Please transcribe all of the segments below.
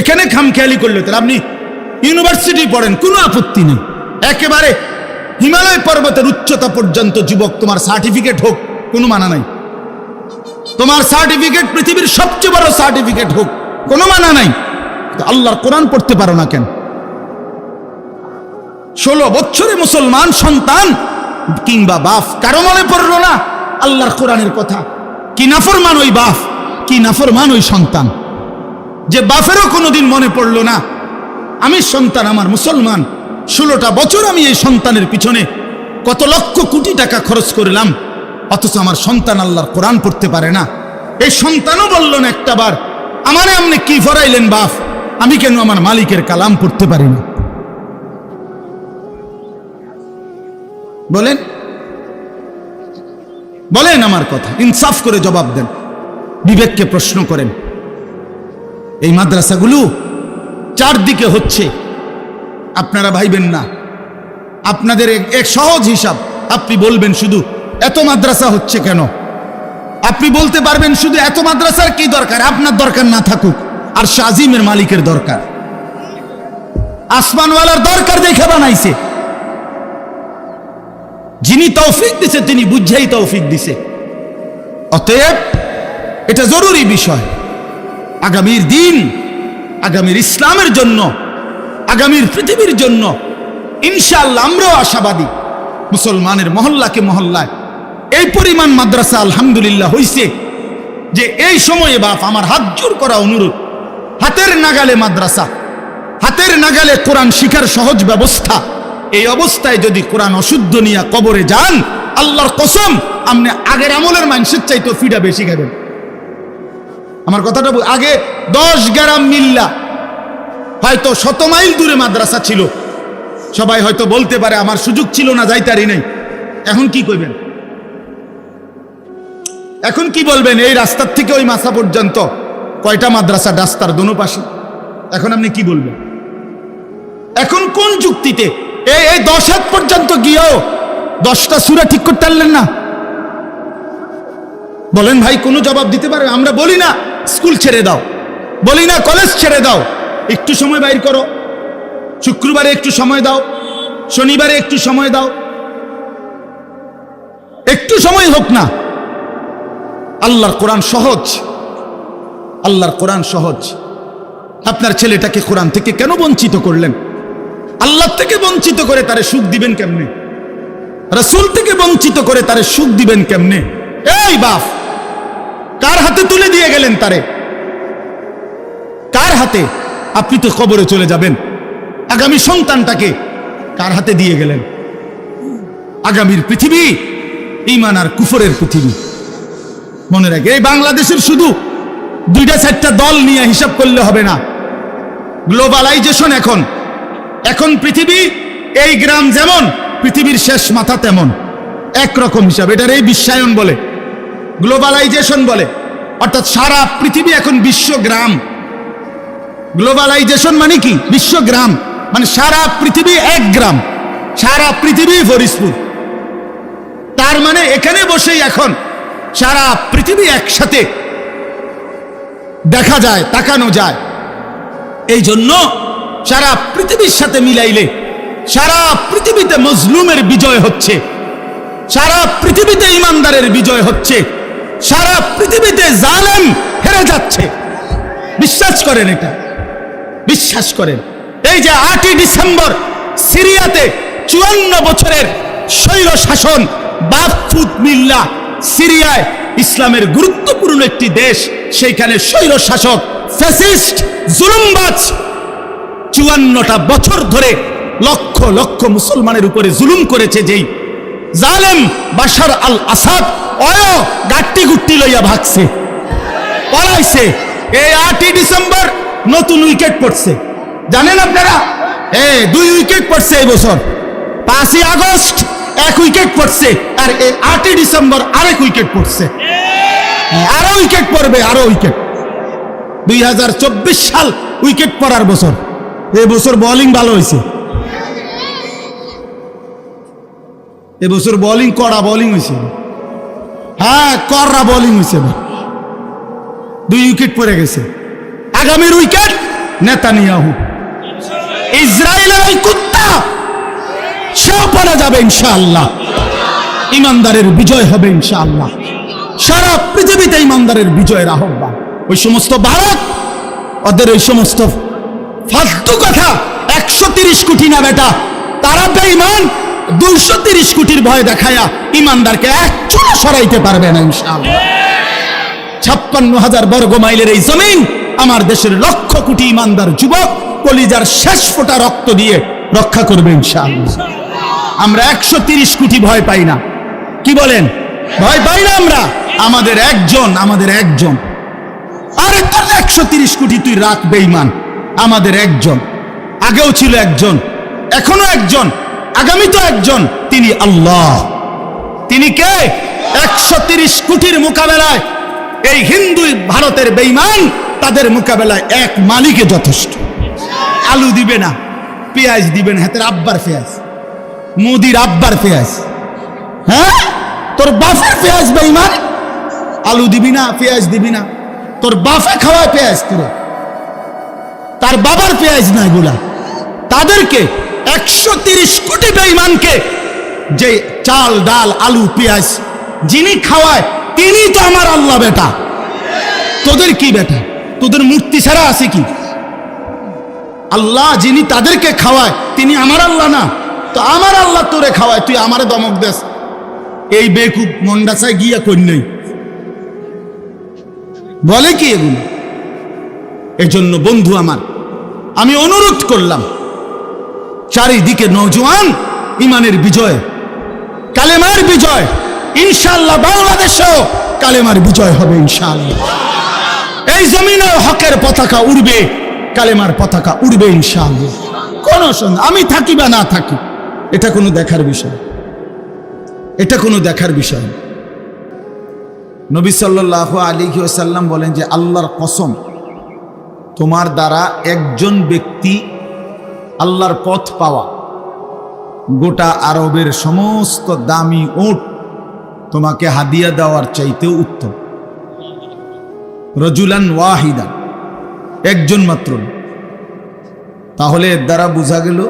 এখানে খামখেয়ালি করলে তাহলে আপনি ইউনিভার্সিটি পড়েন, কোনো আপত্তি নেই। একেবারে হিমালয় পর্বতের উচ্চতা পর্যন্ত যুবক, তোমার সার্টিফিকেট হোক, কোনো মানা নাই। তোমার সার্টিফিকেট পৃথিবীর সবচেয়ে বড় সার্টিফিকেট হোক, কোনো মানা নাই। আল্লাহর কোরআন পড়তে পারো না কেন? ষোলো বছরে মুসলমান সন্তান কিংবা বাপ, কারও মনে পড়ল না? আল্লাহর কোরআনের কথা। কি নাফরমান ওই বাপ, কি নাফরমান ওই সন্তান। যে বাপেরও কোনোদিন মনে পড়ল না। আমি সন্তান, আমার মুসলমান। ষোলোটা বছর আমি এই সন্তানের পিছনে কত লক্ষ কোটি টাকা খরচ করলাম। অথচ আমার সন্তান আল্লাহর কোরআন পড়তে পারে না। এই সন্তানও বলল না একটা বার, আমারে আপনি কি ফরাইলেন বাপ? আমি কেন আমার মালিকের কালাম পড়তে পারি না? বলেন। বলেন আমার কথা। ইনসাফ করে জবাব দেন। বিবেককে প্রশ্ন করেন। এই মাদ্রাসাগুলো চারদিকে হচ্ছে। আপনারা ভাইবেন না। আপনাদের এক- সহজ হিসাব। আপনি বলবেন শুধু, এত মাদ্রাসা হচ্ছে কেন? আপনি বলতে পারবেন শুধু, এত মাদ্রাসার কি দরকার? আপনার দরকার না থাকুক। আর শাজিমের মালিকের দরকার। আসমানওয়ালার দরকার দেখে বানাইছে। যিনি তৌফিক দিছে, তিনি বুঝাই তৌফিক দিছে। অতএব, এটা জরুরি বিষয়। আগামীর দিন, আগামীর ইসলামের জন্য, আগামীর পৃথিবীর জন্য, ইনশাআল্লাহ আমরাও আশাবাদী মুসলমানের মহল্লাকে মহল্লায়। এই পরিমাণ মাদ্রাসা আলহামদুলিল্লাহ হইছে যে এই সময়ে বাপ আমার হাত জোর করা অনুরোধ, হাতের নাগালে মাদ্রাসা, হাতের নাগালে কোরআন শিখার সহজ ব্যবস্থা, এই অবস্থায় যদি কোরআন অশুদ্ধ নিয়ে কবরে যান, আল্লাহর কসম, আপনি আগের আমলের মানুষের চাইতো ফিডা বেশি খাবেন। আমার কথাটা আগে দশ গ্রাম মিল্লা। হয়তো শত মাইল দূরে মাদ্রাসা ছিল। সবাই হয়তো বলতে পারে, আমার সুযোগ ছিল না, যাইতারি নেই। এখন কি কইবেন? এখন কি বলবেন? এই রাস্তার থেকে ওই মাসা পর্যন্ত কয়টা মাদ্রাসা, রাস্তার দোনো পাশে? এখন আপনি কি বলবেন? এখন কোন যুক্তিতে? এই এই দশ হাত পর্যন্ত গিয়েও দশটা সুরা ঠিক করতে পারলেন না? বলেন ভাই, কোনো জবাব দিতে পারে? আমরা বলি না। স্কুল ছেড়ে দাও। বলি না, কলেজ ছেড়ে দাও। একটু সময় বাইর করো। শুক্রবারে একটু সময় দাও। শনিবারে একটু সময় দাও। একটু সময় হোক না। আল্লাহর কোরআন সহজ। আল্লাহর কোরআন সহজ। আপনার ছেলেটাকে কোরআন থেকে কেন বঞ্চিত করলেন? আল্লাহ থেকে বঞ্চিত করে তারে সুখ দিবেন কেমনে? রসুল থেকে বঞ্চিত করে তারে সুখ দিবেন কেমনে? এই বাপ! কার হাতে তুলে দিয়ে গেলেন তারে? কার হাতে? আপনি তো কবরে চলে যাবেন। আগামী সন্তানটাকে কার হাতে দিয়ে গেলেন? আগামীর পৃথিবী ইমান আর কুফরের পৃথিবী। মনে রাখে, এই বাংলাদেশের শুধু দুইটা চারটা দল নিয়ে হিসাব করলে হবে না। গ্লোবালাইজেশন এখন। এখন পৃথিবী, এই গ্রাম যেমন, পৃথিবীর শেষ মাথা তেমন। একরকম হিসাব, এটার এই বিশ্বায়ন বলে। গ্লোবালাইজেশন বলে। অর্থাৎ সারা পৃথিবী এখন বিশ্বগ্রাম। গ্লোবালাইজেশন মানে কি? বিশ্বগ্রাম। মানে সারা পৃথিবী এক গ্রাম। সারা পৃথিবী ফরিসপুর তার মানে এখানে বসেই এখন সারা পৃথিবী একসাথে দেখা যায়, তাকানো যায়। এই জন্য সারা পৃথিবীর সাথে মিলাইলে সারা পৃথিবীতে মজলুমের বিজয় হচ্ছে। সারা পৃথিবীতে ইমানদারের বিজয় হচ্ছে। সারা পৃথিবীতে জালেম হেরে যাচ্ছে। বিশ্বাস করেন এটা। বিশ্বাস করেন। এই যে আটই ডিসেম্বর সিরিয়াতে চুয়ান্ন বছরের স্বৈর শাসন মিল্লা সিরিয়ায় ইসলামের গুরুত্বপূর্ণ একটি দেশ, সেইখানে স্বৈর শাসক ফ্যাসিস্ট জুলুমবাজ চুয়ান্নটা বছর ধরে লক্ষ লক্ষ মুসলমানের উপরে জুলুম করেছে যেই জালেম বাশার আল আসাদ অয়, গাট্টি গুট্টি লইয়া ভাগছে। পড়াইছে এই আটই ডিসেম্বর নতুন উইকেট পড়ছে। জানেন আপনারা? এ দুই উইকেট পড়ছে এই বছর। পাঁচই আগস্ট এক উইকেট পড়ছে আর এই আটই ডিসেম্বর আরেক উইকেট পড়ছে। আরও উইকেট পড়বে, আরও উইকেট। দুই হাজার চব্বিশ সাল উইকেট পড়ার বছর। এই বছর বোলিং ভালো হয়েছে এবছর বোলিং কড়া বোলিং হয়েছে হ্যাঁ কড়া বোলিং হয়েছে। দুই উইকেট পড়ে গেছে। আগামীর উইকেট নেতানিয়াহু। ইসরায়েলের ওই কুত্তা, সেও পারা যাবে ইনশাআল্লাহ। ইমানদারের বিজয় হবে ইনশাআল্লাহ। সারা পৃথিবীতে ইমানদারের বিজয়ের আহ্বান। ওই সমস্ত ভারত, ওদের ওই সমস্ত ফালতু কথা, একশো তিরিশ কোটি না বেটা, তারা বেঈমান দুইশো তিরিশ কোটির ভয় দেখায়া ইমানদারকে এক সরাইতে পারবে না, ইনশাআল্লাহ। ছাপ্পান্ন হাজার বর্গ মাইলের এই জমিন আমার দেশের লক্ষ কোটি ইমানদার যুবক কলিজার শেষ ফোঁটা রক্ত দিয়ে রক্ষা করবে, ইনশাআল্লাহ। আমরা একশো তিরিশ কোটি ভয় পাই না। কি বলেন? ভয় পাই না আমরা? আমাদের একজন আমাদের একজন। আরে তোর একশো তিরিশ কোটি তুই রাখ বেইমান আমাদের একজন। আগেও ছিল একজন, এখনও একজন। আগামী তো একজন, তিনি আল্লাহ। তিনি কে? একশো তিরিশ কোটির মোকাবেলায় এই হিন্দু ভারতের বেইমান তাদের মোকাবেলায় এক মালিকে যথেষ্ট। আলু দিবে না, পেঁয়াজ দিবে না, হাতের আব্বার পেঁয়াজ, মোদির আব্বার পেঁয়াজ। হ্যাঁ? তোর বাফের পেঁয়াজ বেইমান আলু দিবি না, পেঁয়াজ দিবি না। তোর বাফে খাওয়ায় পেঁয়াজ তোরে। তার বাবার পেঁয়াজ না এগুলা তাদেরকে একশো তিরিশ কোটি বেইমানকে যে চাল, ডাল, আলু, পেঁয়াজ যিনি খাওয়ায় তিনি তো আমার আল্লাহ বেটা। তোদের কি বেটা? তোদের মূর্তি ছাড়া আছে কি? আল্লাহ যিনি তাদেরকে খাওয়ায়, তিনি আমার আল্লাহ না। তো আমার আল্লাহ তোরে খাওয়ায়, তুই আমারে দমক দেস। এই বেকুব মন্ডাসায় গিয়া কই নেই? বলে কি এগুলো? এজন্য বন্ধু আমার, আমি অনুরোধ করলাম চারিদিকে নৌজওয়ান ইমানের বিজয়, কালেমার বিজয় ইনশাল্লাহ বাংলাদেশেও কালেমার বিজয় হবে ইনশাল্লাহ এই জমিনে হকের পতাকা উড়বে, কালেমার পতাকা উড়বে ইনশাল্লাহ কোন সন্দেহ, আমি থাকি বা না থাকি, এটা কোনো দেখার বিষয়। এটা কোনো দেখার বিষয়। নবী সাল্লাহ আলী সাল্লাম বলেন যে, আল্লাহর কসম, তোমার দ্বারা একজন ব্যক্তি আল্লাহর পথ পাওয়া। গোটা আরবের সমস্ত দামি ওট তোমাকে হাদিয়া দেওয়ার চাইতেও উত্তম। রজুলান ওয়াহিদা একজন মাত্র তাহলে এর দ্বারা বোঝা গেল,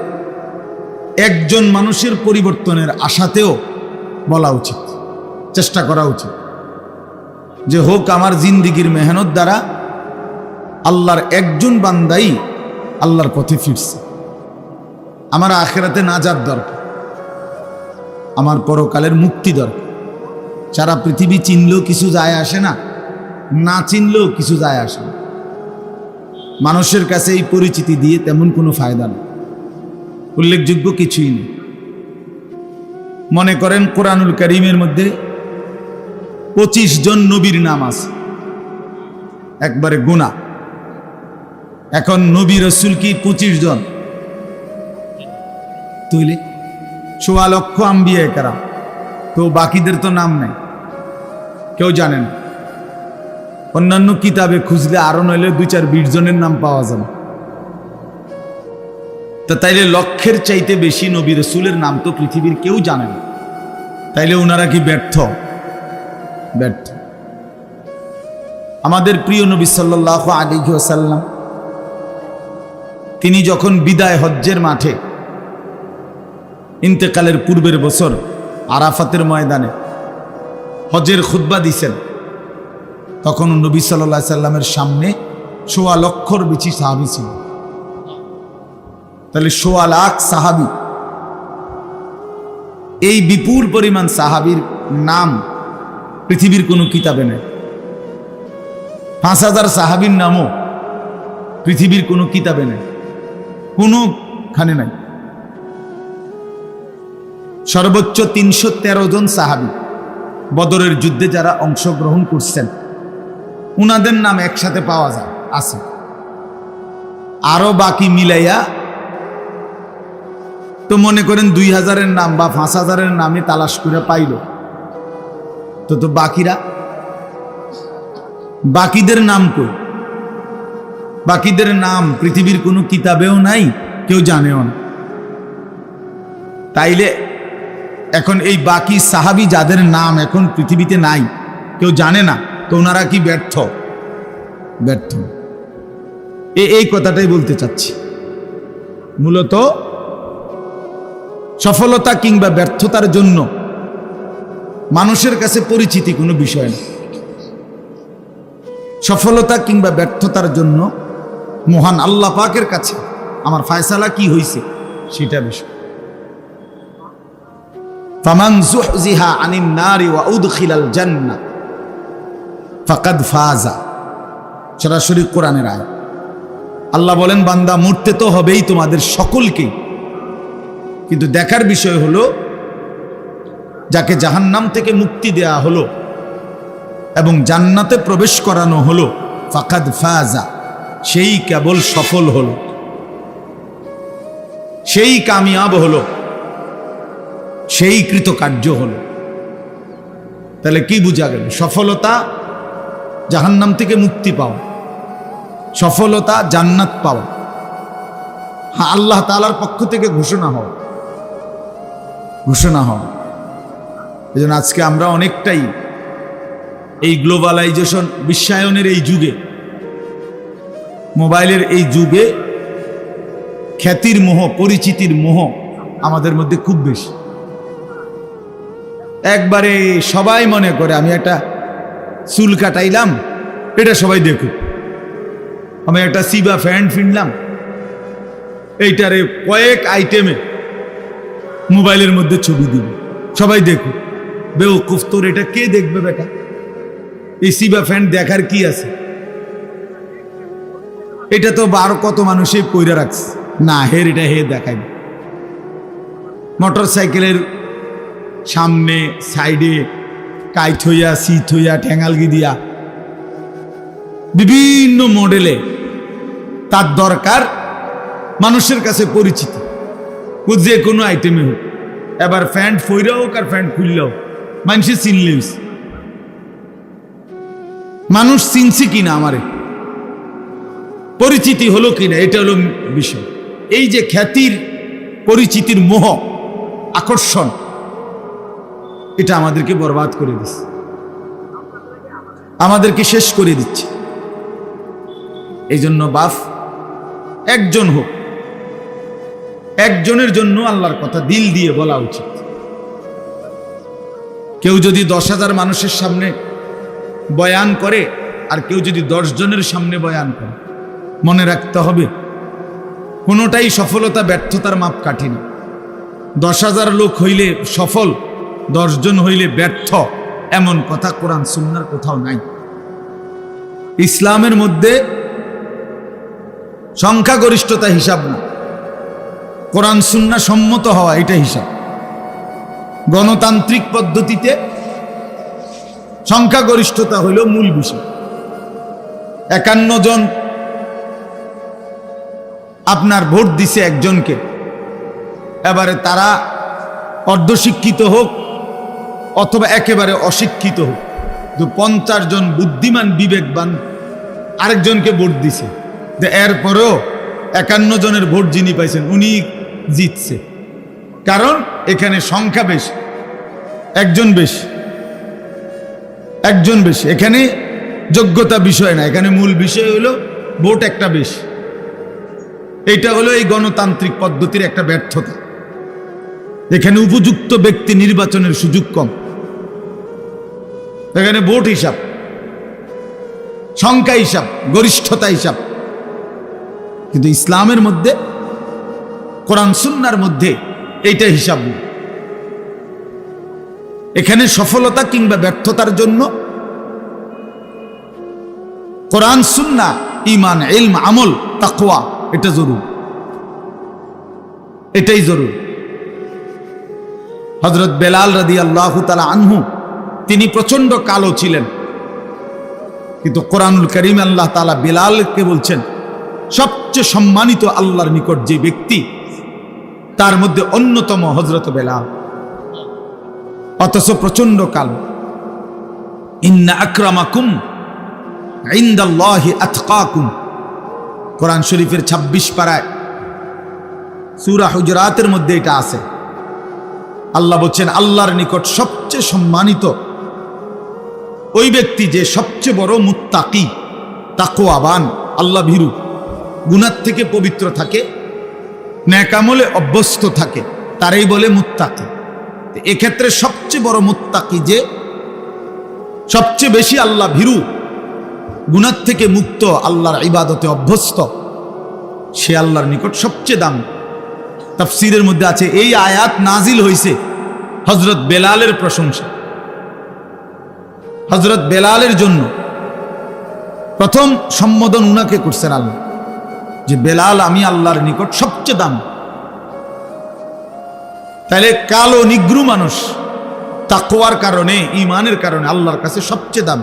একজন মানুষের পরিবর্তনের আশাতেও বলা উচিত, চেষ্টা করা উচিত। যে হোক আমার জিন্দিগির মেহনত দ্বারা আল্লাহর একজন বান্দাই আল্লাহর পথে ফিরছে। আমার আখেরাতে নাজার দরকার। আমার পরকালের মুক্তি দরকার। সারা পৃথিবী চিনলেও কিছু যায় আসে না না চিনলেও কিছু যায় আসে না। মানুষের কাছে এই পরিচিতি দিয়ে তেমন কোনো ফায়দা নেই। উল্লেখযোগ্য কিছুই নেই। মনে করেন কোরআনুল করিমের মধ্যে পঁচিশ জন নবীর নাম আছে। একবারে গুণা এখন নবী রসুল কি পঁচিশ জন? তুইলে? সোয়া লক্ষ আম্বিয়া কারা তো বাকিদের তো নাম নেই। কেউ জানে না। অন্যান্য কিতাবে খুঁজলে আরও নইলে দুই চার বিশ জনের নাম পাওয়া যাবে। তা তাইলে লক্ষের চাইতে বেশি নবী রসুলের নাম তো পৃথিবীর কেউ জানে না। তাইলে ওনারা কি ব্যর্থ? ব্যর্থ। আমাদের প্রিয় নবী সাল্লাহ আলী সাল্লাম তিনি যখন বিদায় হজ্জের মাঠে ইন্তেকালের পূর্বের বছর আরাফাতের ময়দানে হজের খুদ্া দিছেন। তখন নবী সাল্লাহ সাল্লামের সামনে সোয়া লক্ষর বেশি সাহাবি ছিল। তাহলে সোয়া লাখ সাহাবি। এই বিপুল পরিমাণ সাহাবির নাম পৃথিবীর কোনো কিতাবে নেই। পাঁচ হাজার সাহাবির নামও পৃথিবীর কোনো কিতাবে নেই। কোনোখানে নাই। সর্বোচ্চ তিনশো তেরো জন সাহাবি বদরের যুদ্ধে যারা অংশগ্রহণ করছেন, উনাদের নাম একসাথে পাওয়া যায়, আছে। আরও বাকি মিলাইয়া, তো মনে করেন দুই হাজারের নাম বা পাঁচ হাজারের নামে তালাশ করে পাইল। তো তো বাকিরা? বাকিদের নাম কই? বাকিদের নাম পৃথিবীর কোনো কিতাবেও নাই, কেউ জানেও না। তাইলে এখন এই বাকি সাহাবি যাদের নাম এখন পৃথিবীতে নাই, কেউ জানে না, তো ওনারা কি ব্যর্থ? ব্যর্থ। এই কথাটাই বলতে চাচ্ছি। মূলত সফলতা কিংবা ব্যর্থতার জন্য মানুষের কাছে পরিচিতি কোনো বিষয় না। সফলতা কিংবা ব্যর্থতার জন্য মহান আল্লাহ পাকের কাছে আমার ফায়সালা কি হইছে সেটা বিষয়। ফামান জুহজিহা আনিন নারি ওয়া উদখিলাল জান্নাহ ফাকাদ ফাজা। সরাসরি কোরআনের আয় আল্লাহ বলেন, বান্দা, মরতে তো হবেই তোমাদের সকলকে। কিন্তু দেখার বিষয় হলো, যাকে জাহান্নাম থেকে মুক্তি দেয়া হলো এবং জান্নাতে প্রবেশ করানো হলো, ফাকাদ ফাজা, সেই কেবল সফল হল। সেই কামিয়াব হলো। সেই কৃতকার্য হলো। তাহলে কি বোঝা গেল? সফলতা জাহান্নাম থেকে মুক্তি পাওয়া। সফলতা জান্নাত পাওয়া। হ্যাঁ আল্লাহ তালার পক্ষ থেকে ঘোষণা হও ঘোষণা হও এই জন্য আজকে আমরা অনেকটাই এই গ্লোবালাইজেশন বিশ্বায়নের এই যুগে, মোবাইলের এই যুগে খ্যাতির মোহ, পরিচিতির মোহ আমাদের মধ্যে খুব বেশি। একবারে সবাই মনে করে আমি একটা চুল কাটাইলাম, এটা সবাই দেখুক। আমি একটা সিবা ফ্যান ফিনলাম, এইটারে কয়েক আইটেমে মোবাইলের মধ্যে ছবি দিব, সবাই দেখুক। বেউকুফ তোর এটা কে দেখবে বেটা? এই সিবা ফ্যান দেখার কি আছে? এটা তো বারো কত মানুষে কইরা রাখছে। না, হের এটা হে দেখাই মোটর সাইকেলের সামনে, সাইডে কাইট হইয়া সিট হইয়া ঠ্যাঙ্গালগি দিয়া। বিভিন্ন মডেলে তার দরকার মানুষের কাছে পরিচিত। ও যে কোনো আইটেমে হোক। এবার ফ্যান্ট ফইরা হোক আর ফ্যান্ট খুললেও মানুষে চিনলে মানুষ চিনছে কিনা আমারে? পরিচিতি হলো কিনা? এটা হলো বিষয়। এই যে খ্যাতির, পরিচিতির মোহ, আকর্ষণ এটা আমাদেরকে বরবাদ করে দিচ্ছে আমাদেরকে শেষ করে দিচ্ছে। এই জন্য বাফ একজন হোক, একজনের জন্য আল্লাহর কথা দিল দিয়ে বলা উচিত। কেউ যদি দশ হাজার মানুষের সামনে বয়ান করে, আর কেউ যদি দশ জনের সামনে বয়ান করে, মনে রাখতে হবে, কোনোটাই সফলতা, ব্যর্থতার মাপ কাঠি না। দশ হাজার লোক হইলে সফল দশজন হইলে ব্যর্থ। এমন কথা কোরআন সুন্নার কোথাও নাই। ইসলামের মধ্যে সংখ্যাগরিষ্ঠতা হিসাব না। কোরআন সুন্না সম্মত হওয়া এটা হিসাব। গণতান্ত্রিক পদ্ধতিতে সংখ্যাগরিষ্ঠতা হইল মূল বিষয়। একান্ন জন আপনার ভোট দিছে একজনকে। এবারে তারা অর্ধশিক্ষিত হোক অথবা একেবারে অশিক্ষিত হোক। তো পঞ্চাশ জন বুদ্ধিমান বিবেকবান আরেকজনকে ভোট দিছে। যে এরপরেও একান্ন জনের ভোট যিনি পাইছেন, উনি জিতছে। কারণ এখানে সংখ্যা বেশি। একজন বেশি। একজন বেশি। এখানে যোগ্যতা বিষয় না। এখানে মূল বিষয় হলো ভোট একটা বেশি। এটা হলো এই গণতান্ত্রিক পদ্ধতির একটা ব্যর্থতা। এখানে উপযুক্ত ব্যক্তি নির্বাচনের সুযোগ কম। এখানে ভোট হিসাব, সংখ্যা হিসাব, গরিষ্ঠতা হিসাব। কিন্তু ইসলামের মধ্যে, কোরআন সুন্নার মধ্যে এইটা হিসাব। এখানে সফলতা কিংবা ব্যর্থতার জন্য কোরআন, সুন্না ইমান ইলম, আমল, তাকওয়া, এটা জরুর। এটাই জরুর। হজরত বেলাল রাদি আল্লাহ তালা আনহু তিনি প্রচণ্ড কালো ছিলেন। কিন্তু কোরআনুল করিম আল্লাহ তালা বেলালকে বলছেন, সবচেয়ে সম্মানিত আল্লাহর নিকট যে ব্যক্তি, তার মধ্যে অন্যতম হজরত বেলাল। অথচ প্রচণ্ড কালো। ইন্না আক্রামাকুম ইন্দাল্লাহি আতকাকুম। কোরআন শরীফের ২৬ পাড়ায় সুরা হুজরাতের মধ্যে এটা আছে। আল্লাহ বলছেন, আল্লাহর নিকট সবচেয়ে সম্মানিত ওই ব্যক্তি যে সবচেয়ে বড় মুত্তাকি তাকো আবান আল্লাহ ভীরু, গুনার থেকে পবিত্র থাকে ন্যাকামলে অভ্যস্ত থাকে, তারাই বলে মুত্তাকি। এক্ষেত্রে সবচেয়ে বড় মুত্তাকি যে, সবচেয়ে বেশি আল্লাহ ভীরু, গুনার থেকে মুক্ত, আল্লাহর ইবাদতে অভ্যস্ত, সে আল্লাহর নিকট সবচেয়ে দাম। তাফসিরের মধ্যে আছে, এই আয়াত নাজিল হইছে হজরত বেলালের প্রশংসা। হজরত বেলালের জন্য প্রথম সম্বোধন উনাকে করছেন আল্লাহ, যে বেলাল, আমি আল্লাহর নিকট সবচেয়ে দাম। তাহলে কালো নিগ্রু মানুষ তাকোয়ার কারণে ইমানের কারণে আল্লাহর কাছে সবচেয়ে দাম।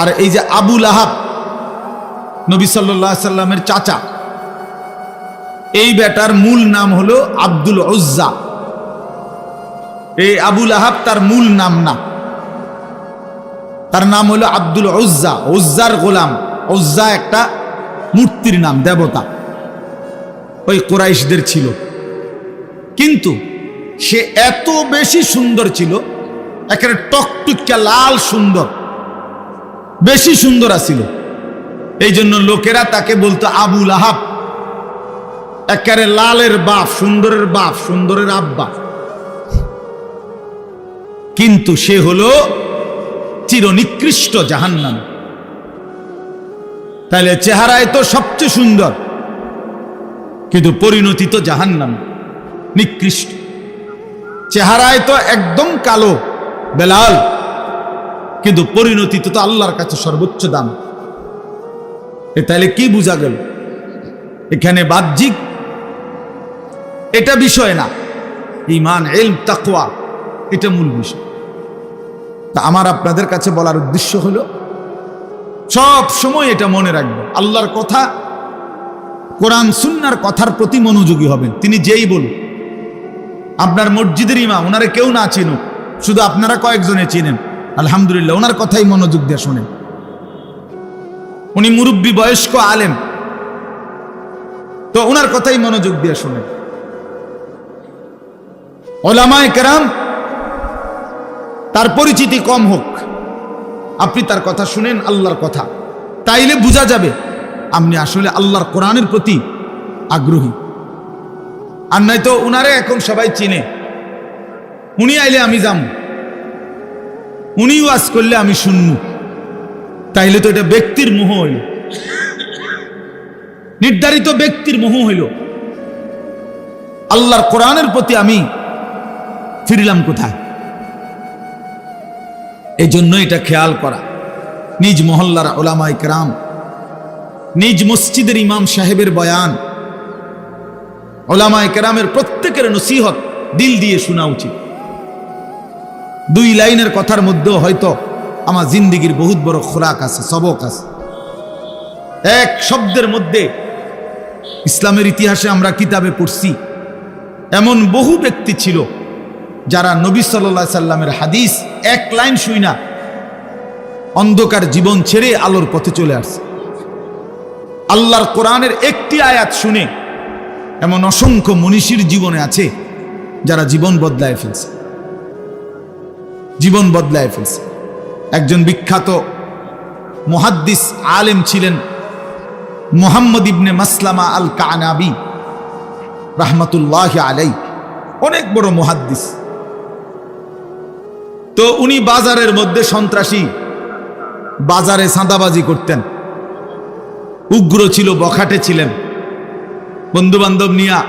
আর এই যে আবুল আহাব নবী সাল্লাহ সাল্লামের চাচা, এই বেটার মূল নাম হলো আব্দুল উজ্জা। এই আবুল আহাব তার মূল নাম না। তার নাম হলো আব্দুল উজ্জা, উজ্জার গোলাম। উজ্জা একটা মূর্তির নাম, দেবতা। ওই কোরাইশদের ছিল। কিন্তু সে এত বেশি সুন্দর ছিল, একেবারে টকটুকা লাল সুন্দর, বেশি সুন্দর আছিল। এই জন্য লোকেরা তাকে বলতো আবুল আহাব একেবারে লালের বাপ, সুন্দরের বাপ, সুন্দরের আব্বা। কিন্তু সে হলো চিরনিকৃষ্ট জাহান্নাম। তাহলে চেহারায় তো সবচেয়ে সুন্দর, কিন্তু পরিণতি তো জাহান্নাম, নিকৃষ্ট। চেহারায় তো একদম কালো, বেলাল, কিন্তু পরিণতি তো আল্লাহর কাছে সর্বোচ্চ দাম। এ তাহলে কি বোঝা গেল? এখানে বাহ্যিক এটা বিষয় না ইমান এলম তাকওয়া, এটা মূল বিষয়। তা আমার আপনাদের কাছে বলার উদ্দেশ্য হল, সব সময় এটা মনে রাখবেন আল্লাহর কথা, কোরআন, সুন্নার কথার প্রতি মনোযোগী হবেন। তিনি যেই বলুন। আপনার মসজিদের ইমাম ওনারে কেউ না চিনুক। শুধু আপনারা কয়েকজনে চিনেন। আলহামদুলিল্লাহ ওনার কথাই মনোযোগ দিয়ে শোনেন। উনি মুরব্বী, বয়স্ক, আলেম। তো ওনার কথাই মনোযোগ দিয়ে শোনেন। ওলামায় কেরাম তার পরিচিতি কম হোক। আপনি তার কথা শুনেন, আল্লাহর কথা। তাইলে বোঝা যাবে, আপনি আসলে আল্লাহর কোরআনের প্রতি আগ্রহী। আর নয়তো উনারে এখন সবাই চিনে। উনি আইলে আমি যাম। উনি ওয়াজ করলে আমি শুনব তাইলে তো এটা ব্যক্তির মোহ হইল। নির্ধারিত ব্যক্তির মোহ হইল। আল্লাহর কোরআনের প্রতি আমি ফিরলাম কোথায়? এই জন্য এটা খেয়াল করা। নিজ মহল্লার ওলামাই কেরাম, নিজ মসজিদের ইমাম সাহেবের বয়ান, ওলামায় কেরামের প্রত্যেকের নসিহত দিল দিয়ে শোনা উচিত। দুই লাইনের কথার মধ্যেও হয়তো আমার জিন্দিগির বহুত বড় খোরাক আছে, সবক আছে। এক শব্দের মধ্যে ইসলামের ইতিহাসে আমরা কিতাবে পড়ছি, এমন বহু ব্যক্তি ছিল যারা নবী সাল্লা সাল্লামের হাদিস এক লাইন শুই না, অন্ধকার জীবন ছেড়ে আলোর পথে চলে আসছে আল্লাহর কোরআনের একটি আয়াত শুনে এমন অসংখ্য মনীষীর জীবনে আছে যারা জীবন বদলায় ফেলছে। জীবন বদলায় ফেলছে। একজন বিখ্যাত মুহাদ্দিস আলেম ছিলেন মোহাম্মদ ইবনে মাসলামা আল কানাবি রাহমাতুল্লাহ আলাই অনেক বড় মুহাদ্দিস। তো উনি বাজারের মধ্যে সন্ত্রাসী। বাজারে সাঁদাবাজি করতেন। উগ্র ছিল, বখাটে ছিলেন। বন্ধু বান্ধব নিয়া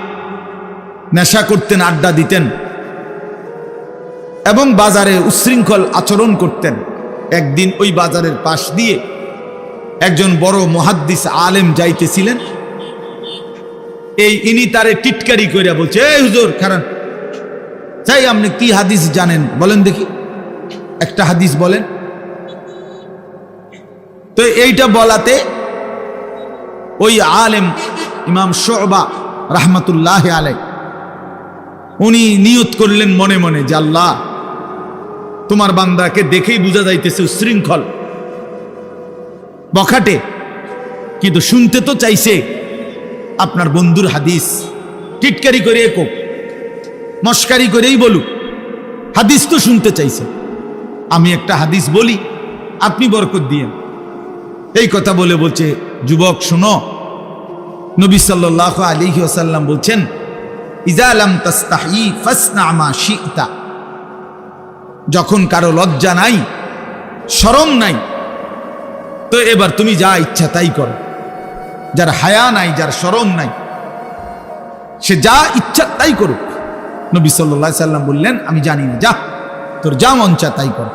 নেশা করতেন, আড্ডা দিতেন। এবং বাজারে উচ্ছৃঙ্খল আচরণ করতেন। একদিন ওই বাজারের পাশ দিয়ে একজন বড় মহাদ্দিস আলেম যাইতেছিলেন। এই ইনি তারে টিটকারি কইরা বলছে, এই হুজুর কারণ চাই আপনি কি হাদিস জানেন? বলেন দেখি। একটা হাদিস বলেন। তো এইটা বলাতে ওই আলেম ইমাম শোবা রাহমাতুল্লাহ আলাই উনি নিয়ত করলেন মনে মনে আল্লাহ, তোমার বান্দাকে দেখেই বোঝা যাইতেছে উশৃঙ্খল। বখাটে, কিন্তু শুনতে তো চাইছে আপনার বন্ধুর হাদিস। টিটকারি করে একক মস্কারি করেই বলুক, হাদিস তো শুনতে চাইছে। আমি একটা হাদিস বলি, আপনি বরকত দিয়েন। এই কথা বলে বলছে, যুবক, শোনো। নবী সাল্লাহ আলী ওসাল্লাম বলছেন ইজালাম তাস্তাহি ফাসনা মা শিতা। যখন কারও লজ্জা নাই, শরম নাই, তো এবার তুমি যা ইচ্ছা তাই করো। যার হায়া নাই, যার শরম নাই, সে যা ইচ্ছা তাই করুক। নবী সাল্লাহ সাল্লাম বললেন, আমি জানি না, যা। তোর যা মন চা তাই কর।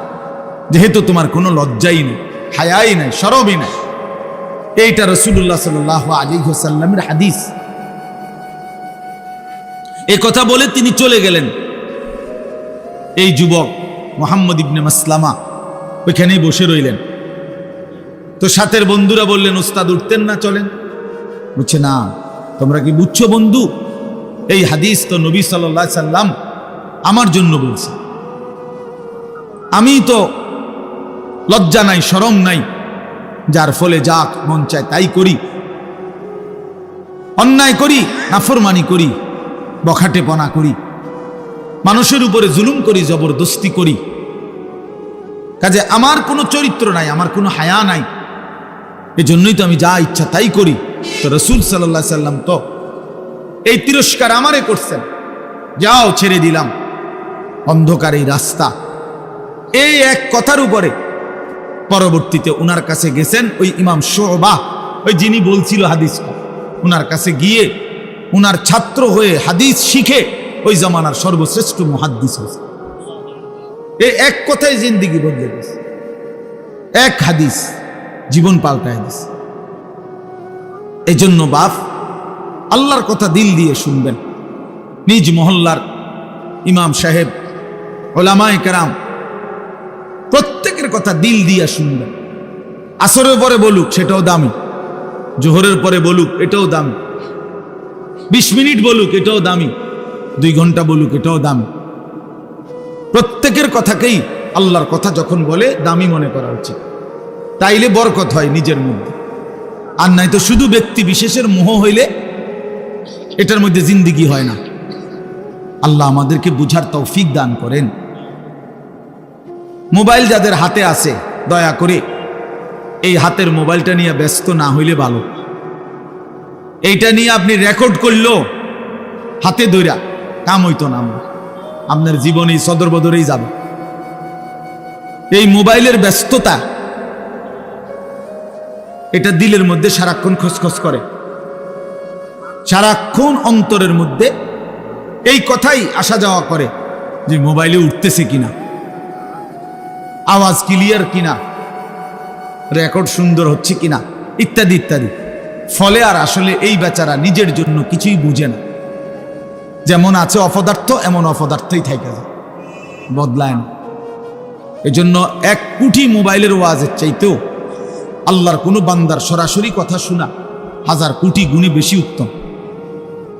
যেহেতু তোমার কোনো লজ্জাই নেই, হায়াই নাই, সরবই নাই। এইটা রসুল্লাহ সাল আলী সাল্লামের হাদিস। এ কথা বলে তিনি চলে গেলেন। এই যুবক মোহাম্মদ ইবনে মাসলামা ওইখানেই বসে রইলেন। তো সাথের বন্ধুরা বললেন উস্তাদ উঠতেন না, চলেন। বুঝছে না, তোমরা কি বুঝছ বন্ধু? এই হাদিস তো নবী সাল্লাহ সাল্লাম আমার জন্য বলছে। আমি তো লজ্জা নাই সরম নাই। যার ফলে যাক মন চায় তাই করি। অন্যায় করি, নাফরমানি করি, বখাটেপনা করি। মানুষের উপরে জুলুম করি, জবরদস্তি করি। কাজে আমার কোনো চরিত্র নাই, আমার কোনো হায়া নাই। এজন্যই তো আমি যা ইচ্ছা তাই করি। তো রসুল সাল্লাহ সাল্লাম তো এই তিরস্কার আমারে করছেন। যাও ছেড়ে দিলাম। অন্ধকার এই রাস্তা। এই এক কথার উপরে পরবর্তীতে ওনার কাছে গেছেন ওই ইমাম শোহবা ওই যিনি বলছিল হাদিসটা। উনার কাছে গিয়ে ওনার ছাত্র হয়ে হাদিস শিখে ওই জামানার সর্বশ্রেষ্ঠ মহাদ্দিস হয়েছে। এই এক কথায় জিন্দিগি বদলে গেছে। এক হাদিস জীবন পাল্টায় এই জন্য বাপ, আল্লাহর কথা দিল দিয়ে শুনবেন। নিজ মহল্লার ইমাম সাহেব, ওলামায় কেরাম প্রত্যেকের কথা দিল দিয়া শুনবেন আসরের পরে বলুক, সেটাও দামি। জোহরের পরে বলুক, এটাও দামি। বিশ মিনিট বলুক, এটাও দামি। দুই ঘণ্টা বলুক, এটাও দামি। প্রত্যেকের কথাকেই আল্লাহর কথা যখন বলে, দামি মনে করা উচিত। তাইলে বরকত হয় নিজের মধ্যে। আর নাই তো শুধু ব্যক্তি বিশেষের মোহ হইলে এটার মধ্যে জিন্দিগি হয় না। আল্লাহ আমাদেরকে বুঝার তৌফিক দান করেন। মোবাইল যাদের হাতে আছে, দয়া করে। এই হাতের মোবাইলটা নিয়ে ব্যস্ত না হইলে ভালো। এইটা নিয়ে আপনি রেকর্ড করল, হাতে দইরা কাম হইতো না আপনার জীবনে সদর বদরেই যাবে। এই মোবাইলের ব্যস্ততা, এটা দিলের মধ্যে সারাক্ষণ খসখস করে। সারাক্ষণ অন্তরের মধ্যে এই কথাই আসা যাওয়া করে যে মোবাইলে উঠতেছে কিনা। আওয়াজ ক্লিয়ার কিনা? রেকর্ড সুন্দর হচ্ছে কিনা? ইত্যাদি ইত্যাদি। ফলে আর আসলে এই বেচারা নিজের জন্য কিছুই বুঝে না। যেমন আছে অপদার্থ, এমন অপদার্থই থাকে। বদলায় এজন্য এক কুটি মোবাইলের ওয়াজের চাইতেও আল্লাহর কোনো বান্দার সরাসরি কথা শোনা হাজার কোটি গুণে বেশি উত্তম।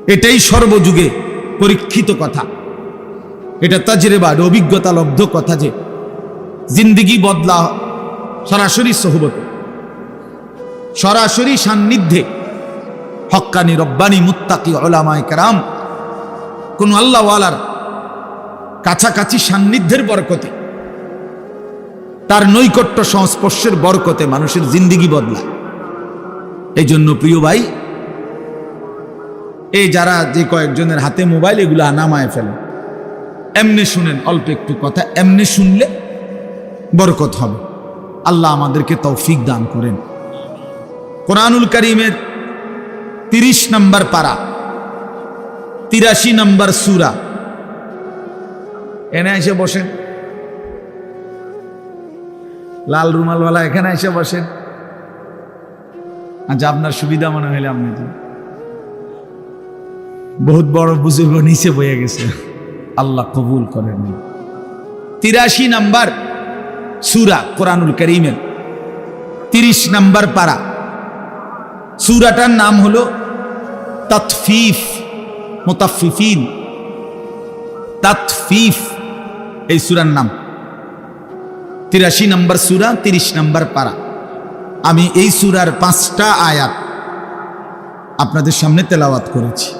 এটাই সর্বযুগে পরীক্ষিত কথা। এটা তাজরেবা অভিজ্ঞতা লব্ধ কথা যে জিন্দিগি বদলা, সরাসরি সহবতে। সরাসরি সান্নিধ্যে, হক্কানি রব্বানি মুত্তাকি ওলামায় কেরাম, কোন আল্লাহওয়ালার কাছাকাছি সান্নিধ্যের বরকতে, তার নৈকট্য সংস্পর্শের বরকতে মানুষের জিন্দিগি বদলায় এই জন্য প্রিয় ভাই, এই যারা যে কয়েকজনের হাতে মোবাইল এগুলো নামায় ফেলে, এমনি শুনেন, অল্প একটু কথা, এমনি শুনলে বরকত হবে। আল্লাহ আমাদেরকে তৌফিক দান করেন। কোরআনুল করিমের তিরিশ নম্বর পারা, তিরাশি নম্বর সুরা। এনে এসে বসেন। লাল রুমালওয়ালা এখানে এসে বসেন। আচ্ছা আপনার সুবিধা মনে হইলে আপনি যান। বহুত বড় বুজুর্গ নিচে বয়ে গেছে। আল্লাহ কবুল করেন। তিরাশি নাম্বার সুরা কোরআনুল করিমের তিরিশ নম্বর পারা। সুরাটার নাম হলো তৎফিফ মোতাফিফিন তৎফিফ এই সুরার নাম। তিরাশি নম্বর সুরা, তিরিশ নম্বর পারা। আমি এই সুরার পাঁচটা আয়াত আপনাদের সামনে তেলাওয়াত করেছি।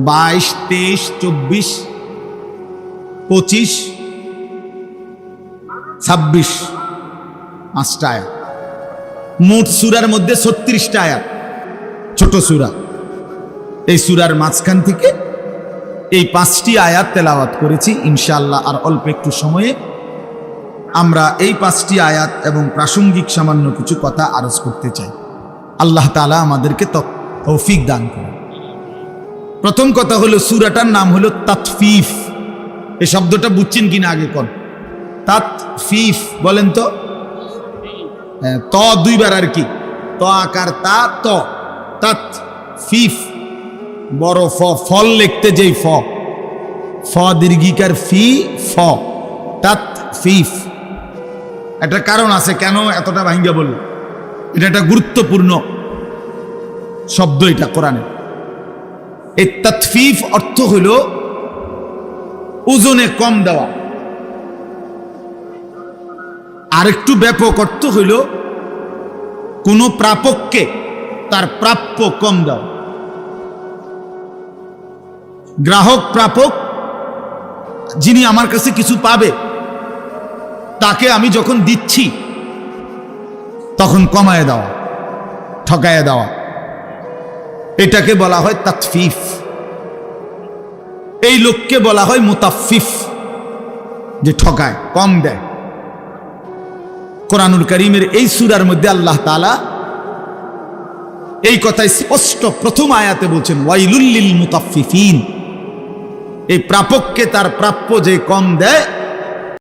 বাইশ, তেইশ, চব্বিশ, পঁচিশ ছাব্বিশ পাঁচটা আয়াত। মোট সুরার মধ্যে ছত্রিশটা আয়াত। ছোট সুরা। এই সুরার মাঝখান থেকে এই পাঁচটি আয়াত তেলাওয়াত করেছি, ইনশাআল্লাহ আর অল্প একটু সময়ে। আমরা এই পাঁচটি আয়াত এবং প্রাসঙ্গিক সামান্য কিছু কথা আরজ করতে চাই। আল্লাহ তালা আমাদেরকে তৌফিক দান করে প্রথম কথা হলো সুরাটার নাম হলো তাতফিফ। এই শব্দটা বুঝছেন কিনা আগে কর তাতফিফ বলেন তো? হ্যাঁ, ত দুইবার আর কি। ত আকার তা ত। তাত ফিফ বড় ফ। ফল লিখতে যেই ফ। ফ দীর্ঘিকার ফি ফ। তাত ফিফ একটা কারণ আছে কেন এতটা ভাঙ্গা বলল? এটা একটা গুরুত্বপূর্ণ শব্দ এটা কোরআনে। এই তৎফিফ অর্থ হইল ওজনে কম দেওয়া। আরেকটু ব্যাপক অর্থ হইল, কোন প্রাপককে তার প্রাপ্য কম দেওয়া গ্রাহক প্রাপক, যিনি আমার কাছে কিছু পাবে, তাকে আমি যখন দিচ্ছি, তখন কমায় দেওয়া, ঠকায় দেওয়া। এটাকে বলা হয় তাতফিফ। এই লোককে বলা হয় মুতাফিফ যে ঠকায়, কম দেয়। কোরআনুল করিমের এই সুরার মধ্যে আল্লাহ তালা এই কথাই স্পষ্ট প্রথম আয়াতে বলছেন ওয়াইলুল্লিল মুতাফিফিন এই প্রাপককে তার প্রাপ্য যে কম দেয়